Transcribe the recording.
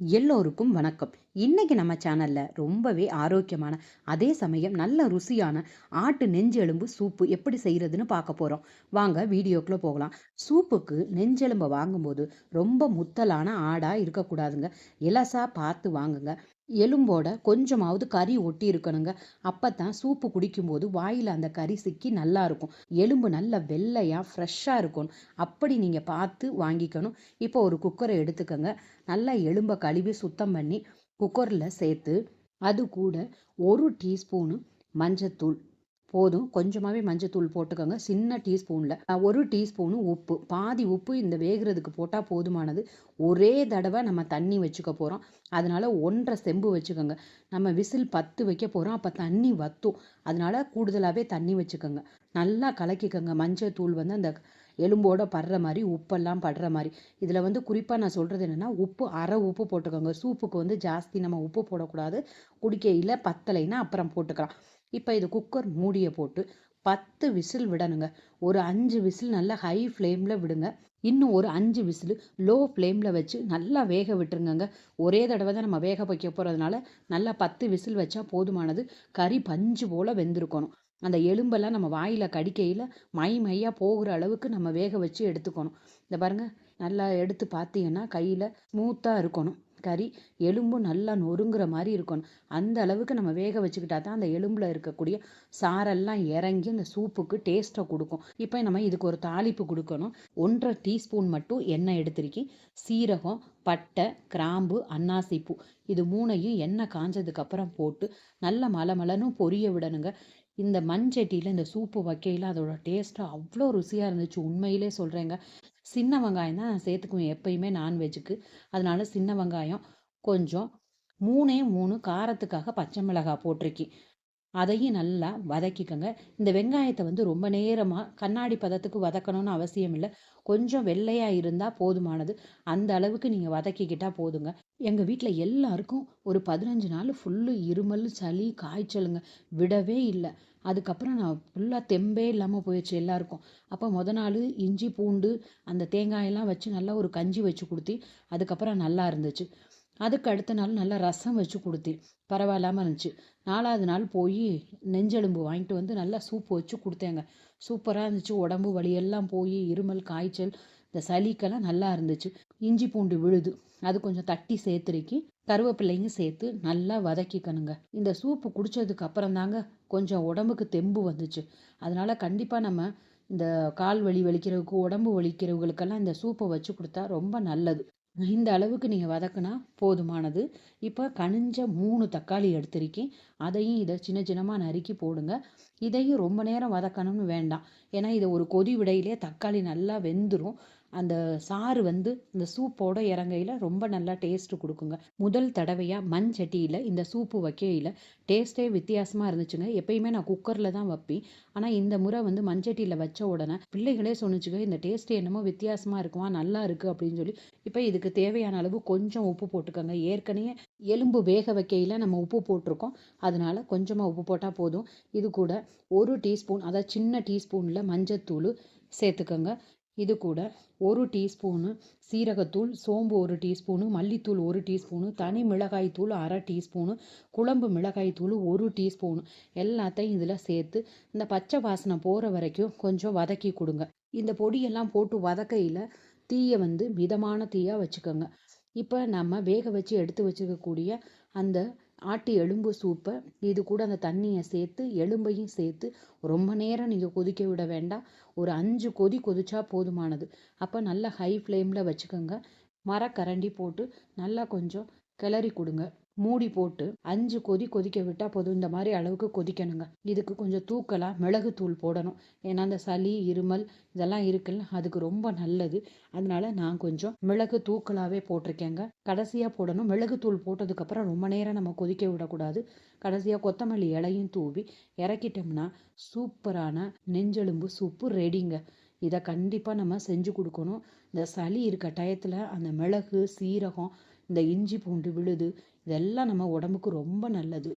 எல்லோருக்கும் வணக்கம். இன்னைக்கு நம்ம சேனல்ல ரொம்பவே ஆரோக்கியமான அதே சமயம் நல்ல ருசியான ஆட்டு நெஞ்செலும்பு சூப்பு எப்படி செய்யறதுன்னு பார்க்க போறோம். வாங்க வீடியோக்குள்ள போகலாம். சூப்புக்கு நெஞ்செலும்பை வாங்கும்போது ரொம்ப முத்தலான ஆடா இருக்கக்கூடாதுங்க. இலசா பார்த்து வாங்குங்க. எலும்போட கொஞ்சமாவது கறி ஒட்டி இருக்கணுங்க. அப்பதான் சூப்பு குடிக்கும்போது வாயில் அந்த கறி சிக்கி நல்லா இருக்கும். எலும்பு நல்ல வெள்ளையாக ஃப்ரெஷ்ஷாக இருக்கணும் அப்படி நீங்கள் பார்த்து வாங்கிக்கணும். இப்போ ஒரு குக்கரை எடுத்துக்கோங்க. நல்லா எலும்பை கழுவி சுத்தம் பண்ணி குக்கரில் சேர்த்து அது கூட ஒரு டீஸ்பூனு மஞ்சத்தூள் போதும். கொஞ்சமாகவே மஞ்சத்தூள் போட்டுக்கோங்க. சின்ன டீஸ்பூனில். ஒரு டீஸ்பூனு உப்பு. பாதி உப்பு இந்த வேகிறதுக்கு போட்டால் போதுமானது. ஒரே தடவை நம்ம தண்ணி வச்சுக்க போகிறோம் அதனால் ஒன்றரை செம்பு வச்சுக்கோங்க. நம்ம விசில் பத்து வைக்க போகிறோம் அப்போ தண்ணி வத்தும். அதனால் கூடுதலாகவே தண்ணி வச்சுக்கோங்க. நல்லா கலக்கிக்கோங்க. மஞ்சள் தூள் வந்து அந்த எலும்போட படுற மாதிரி உப்பெல்லாம் படுற மாதிரி. இதில் வந்து குறிப்பாக நான் சொல்கிறது என்னென்னா உப்பு அரை உப்பு போட்டுக்கோங்க. சூப்புக்கு வந்து ஜாஸ்தி நம்ம உப்பு போடக்கூடாது. குடிக்கையில் பத்தலைன்னா அப்புறம் போட்டுக்கலாம். இப்போ இது குக்கர் மூடியை போட்டு பத்து விசில் விடணுங்க. ஒரு அஞ்சு விசில் நல்லா ஹை ஃப்ளேமில் விடுங்க. இன்னும் ஒரு அஞ்சு விசில் லோ ஃப்ளேமில் வச்சு நல்லா வேக விட்டுருங்கங்க. ஒரே தடவை தான் நம்ம வேக வைக்க போகிறதுனால நல்லா பத்து விசில் வச்சா போதுமானது. கறி பஞ்சு போல் வெந்திருக்கணும். அந்த எலும்பெல்லாம் நம்ம வாயில் கடிக்கையில் மை மையாக போகிற அளவுக்கு நம்ம வேக வச்சு எடுத்துக்கணும். இந்த பாருங்கள் நல்லா எடுத்து பார்த்தீங்கன்னா கையில் ஸ்மூத்தாக இருக்கணும். கறி எலும்பும் நல்லா நொறுங்குற மாதிரி இருக்கணும். அந்த அளவுக்கு நம்ம வேக வச்சுக்கிட்டா தான் அந்த எலும்பில் இருக்கக்கூடிய சாரெல்லாம் இறங்கி அந்த சூப்புக்கு டேஸ்ட்டை கொடுக்கும். இப்போ நம்ம இதுக்கு ஒரு தாளிப்பு கொடுக்கணும். ஒன்றரை டீஸ்பூன் மட்டும் எண்ணெய் எடுத்திருக்கி சீரகம் பட்டை கிராம்பு அன்னாசிப்பூ இது மூணையும் எண்ணெய் காஞ்சதுக்கப்புறம் போட்டு நல்ல மலமலன்னு பொரிய விடணுங்க. இந்த மண்சட்டியில் இந்த சூப்பு வைக்கையில் அதோட டேஸ்ட்டு அவ்வளோ ருசியாக இருந்துச்சு. உண்மையிலே சொல்கிறேங்க சின்ன வெங்காயம் தான் நான் சேர்த்துக்குவேன். எப்பயுமே நான்வெஜ்ஜுக்கு அதனால சின்ன வெங்காயம் கொஞ்சம் மூணே மூணு காரத்துக்காக பச்சை மிளகாய் போட்டிருக்கேன். அதையும் நல்லா வதக்கிக்கோங்க. இந்த வெங்காயத்தை வந்து ரொம்ப நேரமாக கண்ணாடி பதத்துக்கு வதக்கணும்னு அவசியம் இல்லை. கொஞ்சம் வெள்ளையாக இருந்தால் போதுமானது. அந்த அளவுக்கு நீங்கள் வதக்கிக்கிட்டால் போதுங்க. எங்கள் வீட்டில் எல்லாருக்கும் ஒரு பதினஞ்சு நாள் ஃபுல்லு இருமல் சளி காய்ச்சலுங்க விடவே இல்லை. அதுக்கப்புறம் நான் ஃபுல்லாக தெம்பே இல்லாமல் போயிடுச்சு எல்லாருக்கும். அப்போ முத நாள் இஞ்சி பூண்டு அந்த தேங்காயெல்லாம் வச்சு நல்லா ஒரு கஞ்சி வச்சு கொடுத்தி அதுக்கப்புறம் நல்லா இருந்துச்சு. அதுக்கு அடுத்த நாள் நல்லா ரசம் வச்சு கொடுத்தேன். பரவாயில்லாமல் இருந்துச்சு. நாலாவது நாள் போய் நெஞ்செலும்பு வாங்கிட்டு வந்து நல்லா சூப்பு வச்சு கொடுத்தேங்க. சூப்பராக இருந்துச்சு. உடம்பு வலியெல்லாம் போய் இருமல் காய்ச்சல் இந்த சளிக்கெல்லாம் நல்லா இருந்துச்சு. இஞ்சி பூண்டு விழுது. அது கொஞ்சம் தட்டி சேர்த்துருக்கி கருவேப்பிள்ளைங்க சேர்த்து நல்லா வதக்கிக்கணுங்க. இந்த சூப்பு குடித்ததுக்கு அப்புறம் தாங்க கொஞ்சம் உடம்புக்கு தெம்பு வந்துச்சு. அதனால் கண்டிப்பாக நம்ம இந்த கால் வலி வலிக்கிறவுக்கு உடம்பு வலிக்கிறவங்களுக்கெல்லாம் இந்த சூப்பை வச்சு கொடுத்தா ரொம்ப நல்லது. இந்த அளவுக்கு நீங்கள் வதக்குனா போதுமானது. இப்போ கனிஞ்ச மூணு தக்காளி எடுத்திருக்கேன். அதையும் இதை சின்ன சின்னமாக நறுக்கி போடுங்க. இதையும் ரொம்ப நேரம் வதக்கணும்னு வேண்டாம். ஏன்னா இதை ஒரு கொதி விடையிலே தக்காளி நல்லா வெந்துடும் அந்த சாறு வந்து இந்த சூப்போட இறங்கையில் ரொம்ப நல்லா டேஸ்ட்டு கொடுக்குங்க. முதல் தடவையாக மண் சட்டியில் இந்த சூப்பு வைக்கையில் டேஸ்ட்டே வித்தியாசமாக இருந்துச்சுங்க. எப்பயுமே நான் குக்கரில் தான் வைப்பேன். ஆனால் இந்த முறை வந்து மண்சட்டியில் வச்ச உடனே பிள்ளைகளே சொன்னிச்சுங்க இந்த டேஸ்ட்டு என்னமோ வித்தியாசமாக இருக்குமா? நல்லா இருக்குது அப்படின்னு சொல்லி. இப்போ இதுக்கு தேவையான அளவு கொஞ்சம் உப்பு போட்டுக்கோங்க. ஏற்கனவே எலும்பு வேக வைக்கையில் நம்ம உப்பு போட்டிருக்கோம். அதனால கொஞ்சமாக உப்பு போட்டால் போதும். இது கூட ஒரு டீஸ்பூன் அதாவது சின்ன டீஸ்பூனில் மஞ்சத்தூள் சேர்த்துக்கோங்க. இது கூட ஒரு டீஸ்பூனு சீரகத்தூள் சோம்பு ஒரு டீஸ்பூனு மல்லித்தூள் ஒரு டீஸ்பூனு தனி மிளகாய் தூள் அரை டீஸ்பூனு குழம்பு மிளகாய் தூள் ஒரு டீஸ்பூனு எல்லாத்தையும் இதில் சேர்த்து இந்த பச்சை வாசனை போகிற வரைக்கும் கொஞ்சம் வதக்கி கொடுங்க. இந்த பொடியெல்லாம் போட்டு வதக்கையில் தீயை வந்து மிதமான தீயாக வச்சுக்கோங்க. இப்போ நம்ம வேக வச்சு எடுத்து வச்சுருக்கக்கூடிய அந்த ஆட்டு எலும்பு சூப்பை. இது கூட அந்த தண்ணியை சேர்த்து எலும்பையும் சேர்த்து ரொம்ப நேரம் நீங்கள் கொதிக்க விட வேண்டாம். ஒரு அஞ்சு கொதி கொதிச்சா போதுமானது. அப்போ நல்லா ஹை ஃப்ளேமில் வச்சுக்கோங்க. மரக்கரண்டி போட்டு நல்லா கொஞ்சம் கிளறி கொடுங்க. மூடி போட்டு அஞ்சு கொதி கொதிக்க விட்டால் போதும். இந்த மாதிரி அளவுக்கு கொதிக்கணுங்க. இதுக்கு கொஞ்சம் தூக்கலாக மிளகு தூள் போடணும். ஏன்னா அந்த சளி இருமல் இதெல்லாம் இருக்குல்ல அதுக்கு ரொம்ப நல்லது. அதனால நான் கொஞ்சம் மிளகு தூக்கலாகவே போட்டிருக்கேங்க. கடைசியாக போடணும். மிளகு தூள் போட்டதுக்கப்புறம் ரொம்ப நேரம் நம்ம கொதிக்க விடக்கூடாது. கடைசியாக கொத்தமல்லி இலையும் தூவி இறக்கிட்டோம்னா சூப்பரான நெஞ்செலும்பு சூப்பு ரெடிங்க. இதை கண்டிப்பாக நம்ம செஞ்சு கொடுக்கணும். இந்த சளி இருக்க டயத்தில் அந்த மிளகு சீரகம் இந்த இஞ்சி பூண்டு விழுது இதெல்லாம் நம்ம உடம்புக்கு ரொம்ப நல்லது.